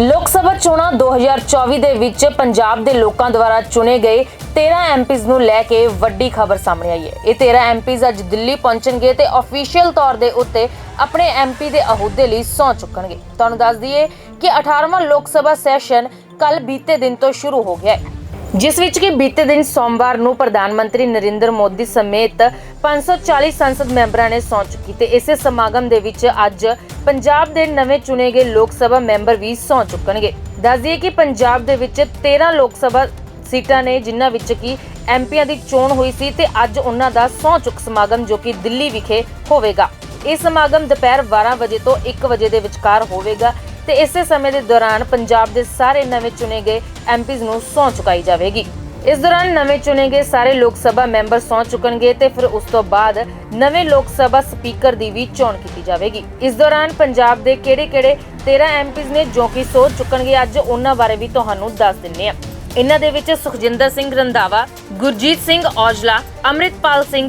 ਲੋਕ ਸਭਾ ਚੋਣਾਂ 2024 ਦੇ ਵਿੱਚ ਪੰਜਾਬ ਦੇ ਲੋਕਾਂ ਦੁਆਰਾ ਚੁਣੇ ਗਏ 13 ਐਮਪੀਜ਼ ਨੂੰ ਲੈ ਕੇ ਵੱਡੀ ਖਬਰ ਸਾਹਮਣੇ ਆਈ ਹੈ। ਇਹ 13 ਐਮਪੀਜ਼ ਅੱਜ ਦਿੱਲੀ ਪਹੁੰਚਣਗੇ ਤੇ ਅਫੀਸ਼ੀਅਲ ਤੌਰ ਦੇ ਉੱਤੇ ਆਪਣੇ ਐਮਪੀ ਦੇ ਅਹੁਦੇ ਲਈ ਸਹੁੰ ਚੁੱਕਣਗੇ। ਤੁਹਾਨੂੰ ਦੱਸ ਦਈਏ ਕਿ 18ਵਾਂ ਲੋਕ ਸਭਾ ਸੈਸ਼ਨ ਕੱਲ ਬੀਤੇ ਦਿਨ ਤੋਂ ਸ਼ੁਰੂ ਹੋ ਗਿਆ ਹੈ। ਜਿਸ ਵਿੱਚ ਕਿ ਬੀਤੇ ਦਿਨ ਸੋਮਵਾਰ ਨੂੰ ਪ੍ਰਧਾਨ ਮੰਤਰੀ ਨਰਿੰਦਰ ਮੋਦੀ ਸਮੇਤ 540 ਸੰਸਦ ਮੈਂਬਰਾਂ ਨੇ ਸਹੁੰ ਚੁੱਕੀ ਤੇ ਇਸੇ ਸਮਾਗਮ ਦੇ ਵਿੱਚ ਅੱਜ ਪੰਜਾਬ ਦੇ ਨਵੇਂ ਚੁਣੇ ਗਏ ਲੋਕ ਸਭਾ ਮੈਂਬਰ ਵੀ ਸਹੁੰ ਚੁੱਕਣਗੇ। ਦੱਸ ਦਈਏ ਕਿ ਪੰਜਾਬ ਦੇ ਵਿੱਚ 13 ਲੋਕ ਸਭਾ ਸੀਟਾਂ ਨੇ, ਜਿਨ੍ਹਾਂ ਵਿੱਚ ਕਿ ਐਮਪੀਆਂ ਦੀ ਚੋਣ ਹੋਈ ਸੀ ਤੇ ਅੱਜ ਉਹਨਾਂ ਦਾ ਸਹੁੰ ਚੁੱਕ ਸਮਾਗਮ ਜੋ ਕਿ ਦਿੱਲੀ ਵਿਖੇ ਹੋਵੇਗਾ। ਇਹ ਸਮਾਗਮ ਦੁਪਹਿਰ 12 ਵਜੇ ਤੋਂ 1 ਵਜੇ ਦੇ ਵਿਚਕਾਰ ਹੋਵੇਗਾ। ਤੇ ਇਸੇ ਸਮੇਂ ਦੇ ਦੌਰਾਨ ਪੰਜਾਬ ਦੇ ਸਾਰੇ ਨਵੇਂ ਚੁਣੇ ਗਏ ਐਮਪੀਜ਼ ਨੂੰ ਸਹੁੰ ਚੁਕਾਈ ਜਾਵੇਗੀ। ਇਸ ਦੌਰਾਨ ਨਵੇਂ ਚੁਣੇ ਗਏ ਸਾਰੇ ਲੋਕ ਸਭਾ ਮੈਂਬਰ ਸਹੁੰ ਚੁੱਕਣਗੇ ਤੇ ਫਿਰ ਉਸ ਤੋਂ ਬਾਅਦ ਨਵੇਂ ਲੋਕ ਸਭਾ ਸਪੀਕਰ ਦੀ ਵੀ ਚੋਣ ਕੀਤੀ ਜਾਵੇਗੀ। ਇਸ ਦੌਰਾਨ ਪੰਜਾਬ ਦੇ ਕਿਹੜੇ-ਕਿਹੜੇ 13 ਐਮਪੀਜ਼ ਨੇ ਜੋ ਕਿ ਸਹੁੰ ਚੁੱਕਣਗੇ, ਅੱਜ ਉਹਨਾਂ ਬਾਰੇ ਵੀ ਤੁਹਾਨੂੰ ਦੱਸ ਦਿੰਨੇ ਆ ਇਹਨਾਂ ਦੇ ਵਿੱਚ ਸੁਖਜਿੰਦਰ ਸਿੰਘ ਰੰਧਾਵਾ, ਗੁਰਜੀਤ ਸਿੰਘ ਔਜਲਾ, ਅੰਮ੍ਰਿਤਪਾਲ ਸਿੰਘ,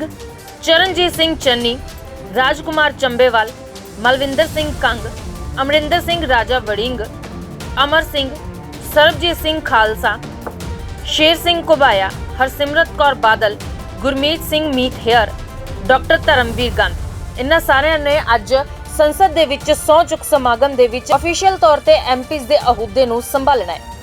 ਚਰਨਜੀਤ ਸਿੰਘ ਚੰਨੀ, ਰਾਜਕੁਮਾਰ ਚੰਬੇਵਾਲ, ਮਲਵਿੰਦਰ ਸਿੰਘ ਕੰਗ ਅਮਰਿੰਦਰ ਸਿੰਘ, ਰਾਜਾ ਵੜਿੰਗ, ਅਮਰ ਸਿੰਘ, ਸਰਬਜੀਤ ਸਿੰਘ ਖਾਲਸਾ, ਸ਼ੇਰ ਸਿੰਘ ਕੁਬਾਇਆ ਹਰਸਿਮਰਤ ਕੌਰ ਬਾਦਲ, ਗੁਰਮੀਤ ਸਿੰਘ ਮੀਤ ਹੇਅਰ, ਡਾਕਟਰ ਧਰਮਵੀਰ ਗੰਦ ਇਹਨਾਂ ਸਾਰਿਆਂ ਨੇ ਅੱਜ ਸੰਸਦ ਦੇ ਵਿੱਚ ਸਹੁੰ ਚੁੱਕ ਸਮਾਗਮ ਦੇ ਵਿੱਚ ਅਫੀਸ਼ੀਅਲ ਤੌਰ ਤੇ ਐਮਪੀਜ਼ ਦੇ ਅਹੁਦੇ ਨੂੰ ਸੰਭਾਲਣਾ ਹੈ।